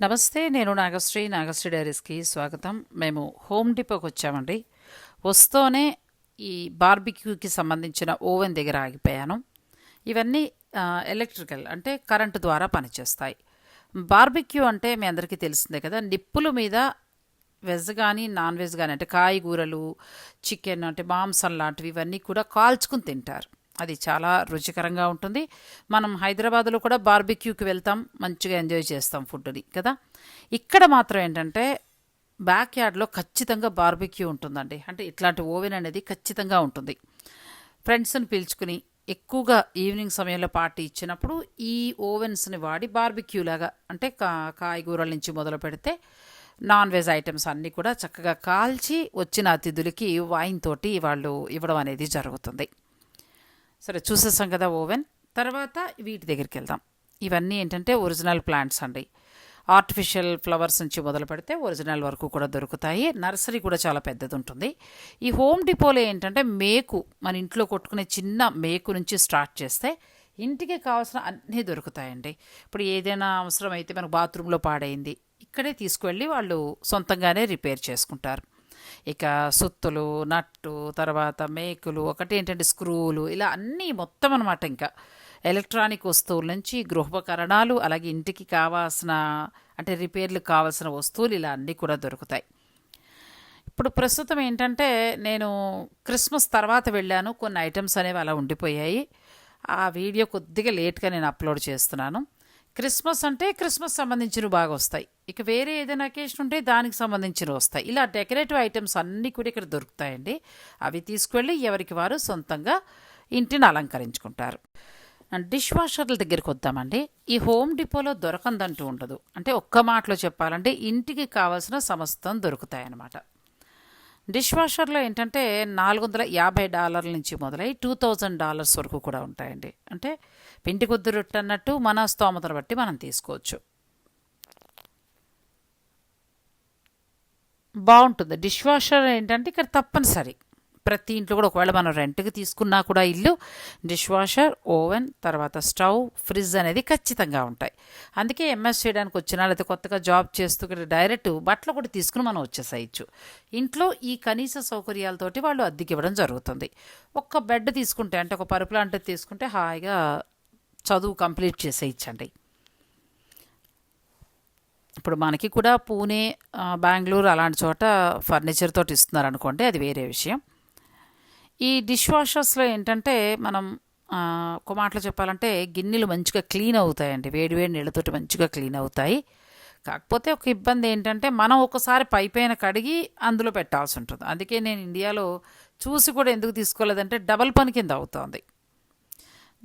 నమస్తే నేను నాగశ్రీ నాగశ్రీ డైరీస్కి స్వాగతం. మేము హోమ్ డిపోకి వచ్చామండి. వస్తూనే ఈ బార్బిక్యూకి సంబంధించిన ఓవెన్ దగ్గర ఆగిపోయాను. ఇవన్నీ ఎలక్ట్రికల్ అంటే కరెంటు ద్వారా పనిచేస్తాయి. బార్బిక్యూ అంటే మీ అందరికీ తెలిసిందే కదా నిప్పుల మీద వెజ్ కానీ నాన్ వెజ్ కానీ అంటే కాయగూరలు చికెన్ అంటే మాంసం లాంటివి ఇవన్నీ కూడా కాల్చుకుని తింటారు. అది చాలా రుచికరంగా ఉంటుంది. మనం హైదరాబాద్లో కూడా బార్బిక్యూకి వెళ్తాం మంచిగా ఎంజాయ్ చేస్తాం ఫుడ్ని కదా? ఇక్కడ మాత్రం ఏంటంటే బ్యాక్ యార్డ్లో ఖచ్చితంగా బార్బిక్యూ ఉంటుందండి. అంటే ఇట్లాంటి ఓవెన్ అనేది ఖచ్చితంగా ఉంటుంది. ఫ్రెండ్స్ని పిలుచుకుని ఎక్కువగా ఈవినింగ్ సమయంలో పార్టీ ఇచ్చినప్పుడు ఈ ఓవెన్స్ని వాడి బార్బిక్యూ లాగా అంటే కా కాయగూరల నుంచి మొదలు పెడితే నాన్ వెజ్ ఐటమ్స్ అన్నీ కూడా చక్కగా కాల్చి వచ్చిన అతిథులకి వైన్ తోటి వాళ్ళు ఇవ్వడం అనేది జరుగుతుంది. సరే చూసేసాం కదా ఓవెన్. తర్వాత వీటి దగ్గరికి వెళ్దాం. ఇవన్నీ ఏంటంటే ఒరిజినల్ ప్లాంట్స్ అండి. ఆర్టిఫిషియల్ ఫ్లవర్స్ నుంచి మొదలు పెడితే ఒరిజినల్ వరకు కూడా దొరుకుతాయి. నర్సరీ కూడా చాలా పెద్దది ఉంటుంది ఈ హోమ్ డిపోలో ఏంటంటే మేకు మన ఇంట్లో కొట్టుకునే చిన్న మేకు నుంచి స్టార్ట్ చేస్తే ఇంటికి కావాల్సిన అన్నీ దొరుకుతాయండి. ఇప్పుడు ఏదైనా అవసరం అయితే మనకు బాత్రూంలో పాడైంది ఇక్కడే తీసుకువెళ్ళి వాళ్ళు సొంతంగానే రిపేర్ చేసుకుంటారు. ఇక సుత్తులు నట్టు తర్వాత మేకులు ఒకటి ఏంటంటే స్క్రూలు ఇలా అన్నీ మొత్తం అనమాట ఇంకా. ఎలక్ట్రానిక్ వస్తువుల నుంచి గృహోపకరణాలు అలాగే ఇంటికి కావాల్సిన అంటే రిపేర్లు కావాల్సిన వస్తువులు ఇలా అన్నీ కూడా దొరుకుతాయి. ఇప్పుడు ప్రస్తుతం ఏంటంటే నేను క్రిస్మస్ తర్వాత వెళ్ళాను కొన్ని ఐటమ్స్ అనేవి అలా ఉండిపోయాయి. ఆ వీడియో కొద్దిగా లేట్గా నేను అప్లోడ్ చేస్తున్నాను. క్రిస్మస్ అంటే క్రిస్మస్ సంబంధించినవి బాగా వస్తాయి. ఇక వేరే ఏదైనా అకేషన్ ఉంటే దానికి సంబంధించినవి వస్తాయి. ఇలా డెకరేటివ్ ఐటమ్స్ అన్నీ కూడా ఇక్కడ దొరుకుతాయండి. అవి తీసుకువెళ్ళి ఎవరికి వారు సొంతంగా ఇంటిని అలంకరించుకుంటారు. డిష్ వాషర్ల దగ్గరికి వద్దామండి. ఈ హోమ్ డిపోలో దొరకందంటూ ఉండదు. అంటే ఒక్క మాటలో చెప్పాలంటే ఇంటికి కావాల్సిన సమస్తం దొరుకుతాయన్నమాట. డిష్ వాషర్లో ఏంటంటే నాలుగు వందల యాభై డాలర్ల నుంచి మొదలై టూ థౌజండ్ డాలర్స్ వరకు కూడా ఉంటాయండి. అంటే పిండి కొద్ది రొట్టె అన్నట్టు మన స్తోమతను బట్టి మనం తీసుకోవచ్చు. బాగుంటుంది. డిష్ వాషర్ ఏంటంటే ఇక్కడ తప్పనిసరి. ప్రతి ఇంట్లో కూడా ఒకవేళ మనం రెంట్కి తీసుకున్నా కూడా ఇల్లు డిష్ వాషర్ ఓవెన్ తర్వాత స్టవ్ ఫ్రిడ్జ్ అనేది ఖచ్చితంగా ఉంటాయి. అందుకే ఎంఎస్ చేయడానికి వచ్చినా లేకపోతే కొత్తగా జాబ్ చేస్తూ ఇక్కడ డైరెక్ట్ బట్టలు కూడా తీసుకుని మనం వచ్చేసేయచ్చు. ఇంట్లో ఈ కనీస సౌకర్యాలతోటి వాళ్ళు అద్దెకి ఇవ్వడం జరుగుతుంది. ఒక్క బెడ్ తీసుకుంటే అంటే ఒక పరుపు లాంటిది తీసుకుంటే హాయిగా చదువు కంప్లీట్ చేసేయచ్చండి. ఇప్పుడు మనకి కూడా పూణే బెంగళూరు అలాంటి చోట ఫర్నిచర్ తోటి ఇస్తున్నారు అనుకోండి అది వేరే విషయం. ఈ డిష్ వాషర్స్లో ఏంటంటే మనం ఒక మాటలో చెప్పాలంటే గిన్నెలు మంచిగా క్లీన్ అవుతాయండి వేడి వేడి నీళ్ళతోటి మంచిగా క్లీన్ అవుతాయి. కాకపోతే ఒక ఇబ్బంది ఏంటంటే మనం ఒకసారి పైపైన కడిగి అందులో పెట్టాల్సి ఉంటుంది. అందుకే నేను ఇండియాలో చూసి కూడా ఎందుకు తీసుకోలేదంటే డబల్ పని కింద అవుతోంది.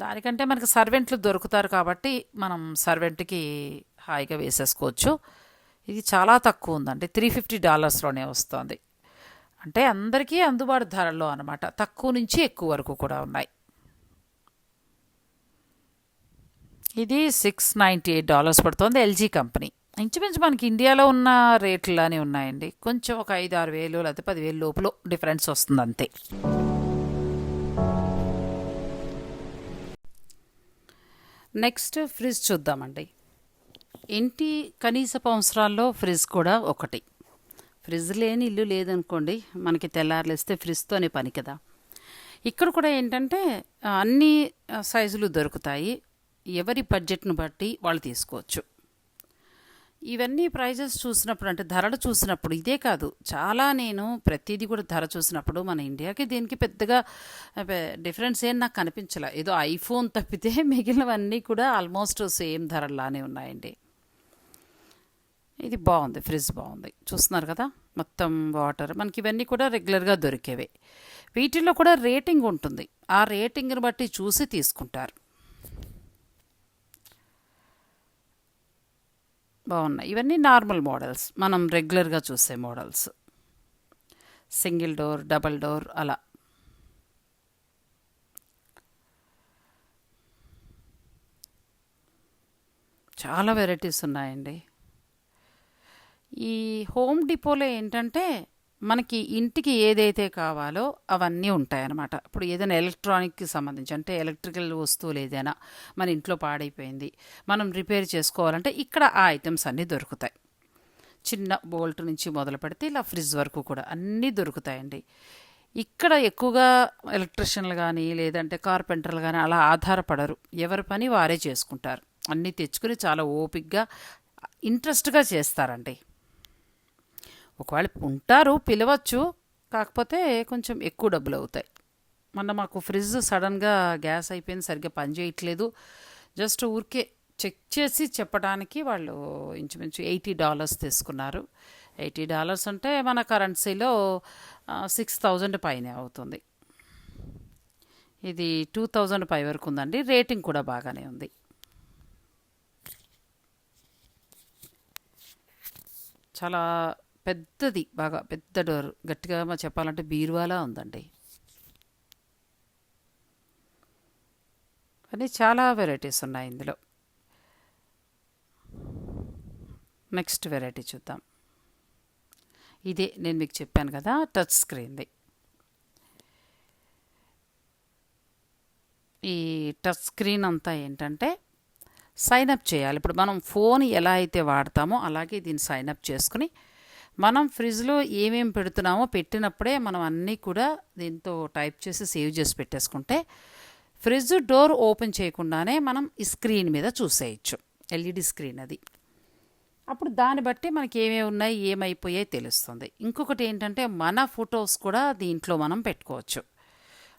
దానికంటే మనకి సర్వెంట్లు దొరుకుతారు కాబట్టి మనం సర్వెంట్కి హాయిగా వేసేసుకోవచ్చు. ఇది చాలా తక్కువ ఉందండి. త్రీ ఫిఫ్టీ డాలర్స్లోనే వస్తుంది. అంటే అందరికీ అందుబాటు ధరల్లో అనమాట తక్కువ నుంచి ఎక్కువ వరకు కూడా ఉన్నాయి. ఇది సిక్స్ నైంటీ ఎయిట్ డాలర్స్ పడుతుంది ఎల్జీ కంపెనీ. ఇంచుమించు మనకి ఇండియాలో ఉన్న రేట్లనే ఉన్నాయండి. కొంచెం ఒక ఐదు ఆరు వేలు లేకపోతే పదివేలు లోపల డిఫరెన్స్ వస్తుంది అంతే నెక్స్ట్ ఫ్రిడ్జ్ చూద్దామండి. ఇంటి కనీస అవసరాల్లో ఫ్రిడ్జ్ కూడా ఒకటి. ఫ్రిడ్జ్ లేని ఇల్లు లేదనుకోండి మనకి తెల్లారులేస్తే ఫ్రిడ్జ్తోనే పని కదా. ఇక్కడ కూడా ఏంటంటే అన్ని సైజులు దొరుకుతాయి. ఎవరి బడ్జెట్ను బట్టి వాళ్ళు తీసుకోవచ్చు. ఇవన్నీ ప్రైజెస్ చూసినప్పుడు అంటే ధరలు చూసినప్పుడు ఇదే కాదు. చాలా నేను ప్రతిదీ కూడా ధర చూసినప్పుడు మన ఇండియాకి దీనికి పెద్దగా డిఫరెన్స్ ఏం నాకు కనిపించలే ఏదో ఐఫోన్ తప్పితే మిగిలినవన్నీ కూడా ఆల్మోస్ట్ సేమ్ ధరలానే ఉన్నాయండి. ఇది బాగుంది ఫ్రిడ్జ్ బాగుంది. చూస్తున్నారు కదా? మొత్తం వాటర్. మనకి ఇవన్నీ కూడా రెగ్యులర్గా దొరికేవే. వీటిల్లో కూడా రేటింగ్ ఉంటుంది. ఆ రేటింగ్ని బట్టి చూసి తీసుకుంటారు. బాగున్నాయి. ఇవన్నీ నార్మల్ మోడల్స్. మనం రెగ్యులర్గా చూసే models. Single door double door అలా. చాలా వెరైటీస్ ఉన్నాయండి. ఈ హోమ్ డిపోలో ఏంటంటే మనకి ఇంటికి ఏదైతే కావాలో అవన్నీ ఉంటాయన్నమాట. ఇప్పుడు ఏదైనా ఎలక్ట్రానిక్కి సంబంధించి అంటే ఎలక్ట్రికల్ వస్తువులు ఏదైనా మన ఇంట్లో పాడైపోయింది మనం రిపేర్ చేసుకోవాలంటే ఇక్కడ ఆ ఐటమ్స్ అన్నీ దొరుకుతాయి. చిన్న బోల్ట్ నుంచి మొదలు పెడితే ఇలా ఫ్రిడ్జ్ వరకు కూడా అన్నీ దొరుకుతాయండి. ఇక్కడ ఎక్కువగా ఎలక్ట్రిషియన్లు కానీ లేదంటే కార్పెంటర్లు కానీ అలా ఆధారపడరు. ఎవరి పని వారే చేసుకుంటారు. అన్నీ తెచ్చుకుని చాలా ఓపిక్గా ఇంట్రెస్ట్గా చేస్తారండి. ఒకవేళ ఉంటారు పిలవచ్చు. కాకపోతే కొంచెం ఎక్కువ డబ్బులు అవుతాయి. మొన్న మాకు ఫ్రిడ్జ్ సడన్గా గ్యాస్ అయిపోయింది సరిగ్గా పనిచేయట్లేదు జస్ట్ ఊరికే చెక్ చేసి చెప్పడానికి వాళ్ళు ఇంచుమించు ఎయిటీ డాలర్స్ తీసుకున్నారు. ఎయిటీ డాలర్స్ అంటే మన కరెన్సీలో సిక్స్ థౌజండ్ పైనే అవుతుంది. ఇది టూ థౌజండ్ పై వరకు ఉందండి. రేటింగ్ కూడా బాగానే ఉంది. చాలా పెద్దది బాగా పెద్ద డోర్. గట్టిగా చెప్పాలంటే బీరువాలా ఉందండి. కానీ చాలా వెరైటీస్ ఉన్నాయి ఇందులో. నెక్స్ట్ వెరైటీ చూద్దాం. ఇదే నేను మీకు చెప్పాను కదా టచ్ స్క్రీన్ది. ఈ టచ్ స్క్రీన్ అంతా ఏంటంటే సైన్ అప్ చేయాలి. ఇప్పుడు మనం ఫోన్ ఎలా అయితే వాడతామో అలాగే దీన్ని సైన్ అప్ చేసుకుని మనం ఫ్రిడ్జ్లో ఏమేమి పెడుతున్నామో పెట్టినప్పుడే మనం అన్నీ కూడా దీంతో టైప్ చేసి సేవ్ చేసి పెట్టేసుకుంటే ఫ్రిడ్జ్ డోర్ ఓపెన్ చేయకుండానే మనం ఈ స్క్రీన్ మీద చూసేయచ్చు. ఎల్ఈడి స్క్రీన్ అది. అప్పుడు దాన్ని బట్టి మనకి ఏమేమి ఉన్నాయి ఏమైపోయాయి తెలుస్తుంది. ఇంకొకటి ఏంటంటే మన ఫొటోస్ కూడా దీంట్లో మనం పెట్టుకోవచ్చు.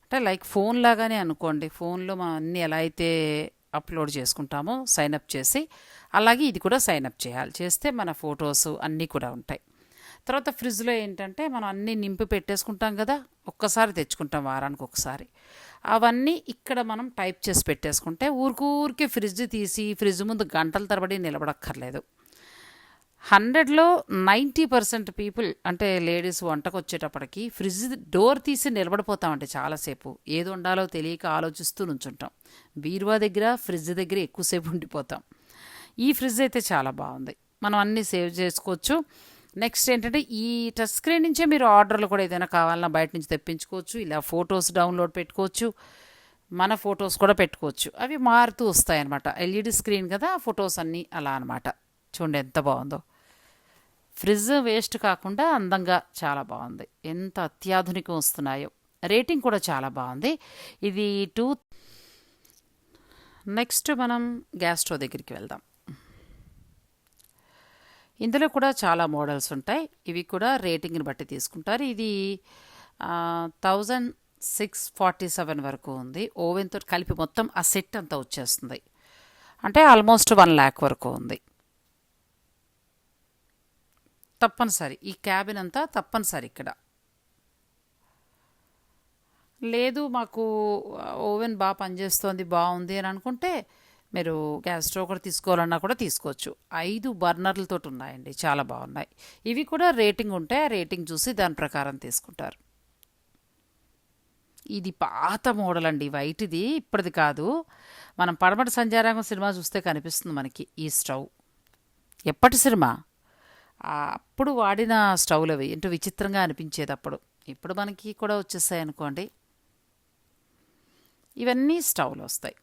అంటే లైక్ ఫోన్ లాగానే అనుకోండి. ఫోన్లో మనం అన్నీ ఎలా అయితే అప్లోడ్ చేసుకుంటామో సైన్ అప్ చేసి అలాగే ఇది కూడా సైనప్ చేయాలి. చేస్తే మన ఫొటోస్ అన్నీ కూడా ఉంటాయి. తర్వాత ఫ్రిడ్జ్లో ఏంటంటే మనం అన్నీ నింపి పెట్టేసుకుంటాం కదా ఒక్కసారి తెచ్చుకుంటాం వారానికి ఒకసారి. అవన్నీ ఇక్కడ మనం టైప్ చేసి పెట్టేసుకుంటే ఊరికూరికే ఫ్రిడ్జ్ తీసి ఫ్రిడ్జ్ ముందు గంటల తరబడి నిలబడక్కర్లేదు. హండ్రెడ్లో నైంటీ పర్సెంట్ పీపుల్ అంటే లేడీస్ వంటకు వచ్చేటప్పటికి ఫ్రిడ్జ్ డోర్ తీసి నిలబడిపోతామంటే చాలాసేపు. ఏది ఉండాలో తెలియక ఆలోచిస్తూ నుంచుంటాం. బీరువా దగ్గర ఫ్రిడ్జ్ దగ్గర ఎక్కువసేపు ఉండిపోతాం. ఈ ఫ్రిడ్జ్ అయితే చాలా బాగుంది. మనం అన్నీ సేవ్ చేసుకోవచ్చు. నెక్స్ట్ ఏంటంటే ఈ టచ్ స్క్రీన్ నుంచే మీరు ఆర్డర్లు కూడా ఏదైనా కావాలన్నా బయట నుంచి తెప్పించుకోవచ్చు ఇలా ఫొటోస్ డౌన్లోడ్ పెట్టుకోవచ్చు మన ఫొటోస్ కూడా పెట్టుకోవచ్చు. అవి మారుతూ వస్తాయన్నమాట. ఎల్ఈడి స్క్రీన్ కదా ఫొటోస్ అన్నీ అలా అనమాట చూడండి ఎంత బాగుందో. ఫ్రిడ్జ్ వేస్ట్ కాకుండా అందంగా చాలా బాగుంది. ఎంత అత్యాధునికం వస్తున్నాయో. రేటింగ్ కూడా చాలా బాగుంది. ఇది టూ నెక్స్ట్ మనం గ్యాస్ స్టవ్ దగ్గరికి వెళ్దాం. ఇందులో కూడా చాలా మోడల్స్ ఉంటాయి. ఇవి కూడా రేటింగ్ని బట్టి తీసుకుంటారు. ఇది థౌజండ్ సిక్స్ ఫార్టీ సెవెన్ వరకు ఉంది. ఓవెన్తో కలిపి మొత్తం ఆ సెట్ అంతా వచ్చేస్తుంది. అంటే ఆల్మోస్ట్ వన్ ల్యాక్ వరకు ఉంది. తప్పనిసరి. ఈ క్యాబిన్ అంతా తప్పనిసరి ఇక్కడ. లేదు మాకు ఓవెన్ బాగా పనిచేస్తుంది బాగుంది అని అనుకుంటే మీరు గ్యాస్ స్టవ్ కూడా తీసుకోవాలన్నా కూడా తీసుకోవచ్చు. ఐదు బర్నర్లతో ఉన్నాయండి. చాలా బాగున్నాయి. ఇవి కూడా రేటింగ్ ఉంటే ఆ రేటింగ్ చూసి దాని ప్రకారం తీసుకుంటారు. ఇది పాత మోడల్ అండి. వైట్ది ఇప్పటిది కాదు. మనం పడమటి సంజారాంగం సినిమా చూస్తే కనిపిస్తుంది మనకి ఈ స్టవ్. ఎప్పటి సినిమా? అప్పుడు వాడిన స్టవ్లు అవి ఏంటో విచిత్రంగా అనిపించేది అప్పుడు. ఇప్పుడు మనకి కూడా వచ్చేసాయి అనుకోండి ఇవన్నీ స్టవ్లు వస్తాయి.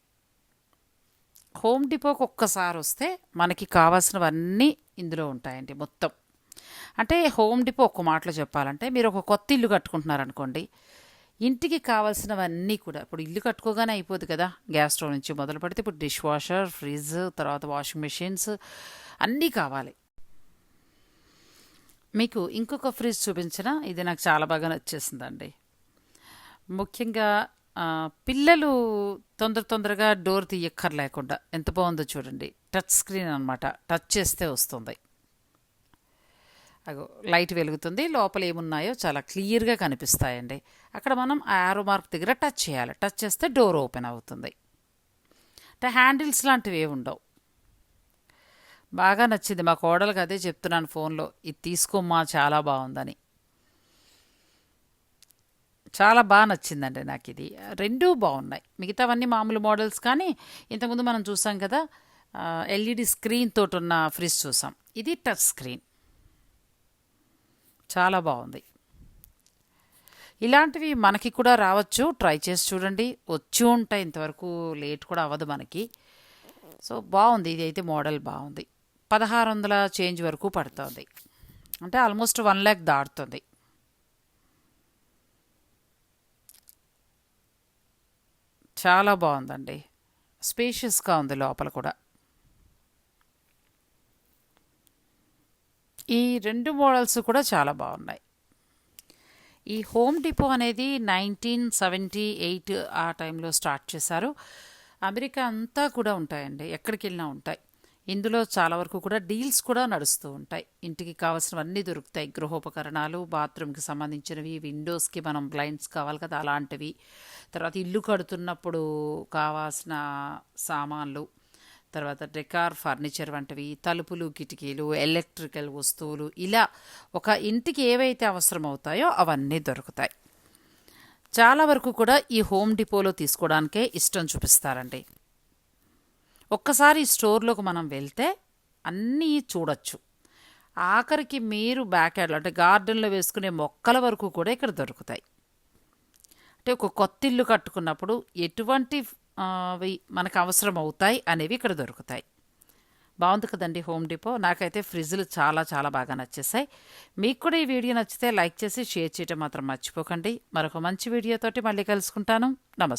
హోమ్ డిపోకి ఒక్కసారి వస్తే మనకి కావాల్సినవన్నీ ఇందులో ఉంటాయండి మొత్తం. అంటే హోమ్ డిపో ఒక్క మాటలో చెప్పాలంటే మీరు ఒక కొత్త ఇల్లు కట్టుకుంటున్నారనుకోండి ఇంటికి కావాల్సినవన్నీ కూడా ఇప్పుడు ఇల్లు కట్టుకోగానే అయిపోదు కదా గ్యాస్ స్టవ్ నుంచి మొదలు పెడితే ఇప్పుడు డిష్ వాషర్ ఫ్రిడ్జ్ తర్వాత వాషింగ్ మెషిన్స్ అన్నీ కావాలి. మీకు ఇంకొక ఫ్రిడ్జ్ చూపించిన ఇది నాకు చాలా బాగా నచ్చేసిందండి. ముఖ్యంగా పిల్లలు తొందర తొందరగా డోర్ తీయక్కర్ లేకుండా ఎంత బాగుందో చూడండి. టచ్ స్క్రీన్ అనమాట టచ్ చేస్తే వస్తుంది. అగో లైట్ వెలుగుతుంది. లోపల ఏమున్నాయో చాలా క్లియర్గా కనిపిస్తాయండి. అక్కడ మనం ఆరో మార్క్ దగ్గర టచ్ చేయాలి. టచ్ చేస్తే డోర్ ఓపెన్ అవుతుంది. అంటే హ్యాండిల్స్ లాంటివి ఏమి ఉండవు. బాగా నచ్చింది. మా కోడలకు అదే చెప్తున్నాను ఫోన్లో. ఇది తీసుకోమ్మా చాలా బాగుందని. చాలా బాగా నచ్చిందండి నాకు ఇది రెండూ బాగున్నాయి మిగతావన్నీ మామూలు మోడల్స్ కానీ ఇంతకుముందు మనం చూసాం కదా ఎల్ఈడి స్క్రీన్ తోటి ఉన్న ఫ్రిడ్జ్ చూసాం. ఇది టచ్ స్క్రీన్. చాలా బాగుంది ఇలాంటివి మనకి కూడా రావచ్చు. ట్రై చేసి చూడండి. వచ్చి ఉంటాయి ఇంతవరకు లేట్ కూడా అవ్వదు మనకి. సో బాగుంది ఇది అయితే మోడల్ బాగుంది పదహారు వందల చేంజ్ వరకు పడుతుంది. అంటే ఆల్మోస్ట్ వన్ ల్యాక్ దాటుతుంది. చాలా బాగుందండి. స్పేషియస్గా ఉంది లోపల కూడా. ఈ రెండు మోడల్స్ కూడా చాలా బాగున్నాయి. ఈ హోమ్ డిపో అనేది నైన్టీన్ సెవెంటీ ఎయిట్ ఆ టైంలో స్టార్ట్ చేశారు. అమెరికా అంతా కూడా ఉంటాయండి. ఎక్కడికి వెళ్ళినా ఉంటాయి. ఇందులో చాలా వరకు కూడా డీల్స్ కూడా నడుస్తూ ఉంటాయి. ఇంటికి కావాల్సినవన్నీ దొరుకుతాయి. గృహోపకరణాలు బాత్రూమ్కి సంబంధించినవి విండోస్కి మనం బ్లైండ్స్ కావాలి కదా అలాంటివి. తర్వాత ఇల్లు కడుతున్నప్పుడు కావాల్సిన సామాన్లు తర్వాత డెకార్ ఫర్నిచర్ వంటివి తలుపులు కిటికీలు ఎలక్ట్రికల్ వస్తువులు ఇలా ఒక ఇంటికి ఏవైతే అవసరం అవుతాయో అవన్నీ దొరుకుతాయి. చాలా వరకు కూడా ఈ హోమ్ డిపోలో తీసుకోవడానికే ఇష్టం చూపిస్తారండి. ఒక్కసారి స్టోర్లోకి మనం వెళ్తే అన్నీ చూడొచ్చు. ఆఖరికి మీరు బ్యాక్ యార్డ్లో అంటే గార్డెన్లో వేసుకునే మొక్కల వరకు కూడా ఇక్కడ దొరుకుతాయి. అంటే ఒక కొత్త ఇల్లు కట్టుకున్నప్పుడు ఎటువంటి మనకు అవసరం అవుతాయి అనేవి ఇక్కడ దొరుకుతాయి. బాగుంది కదండి హోమ్ డిపో నాకైతే ఫ్రిడ్జ్లు చాలా చాలా బాగా నచ్చేసాయి మీకు కూడా ఈ వీడియో నచ్చితే లైక్ చేసి షేర్ చేయటం మాత్రం మర్చిపోకండి. మరొక మంచి వీడియోతోటి మళ్ళీ కలుసుకుంటాను. నమస్తే.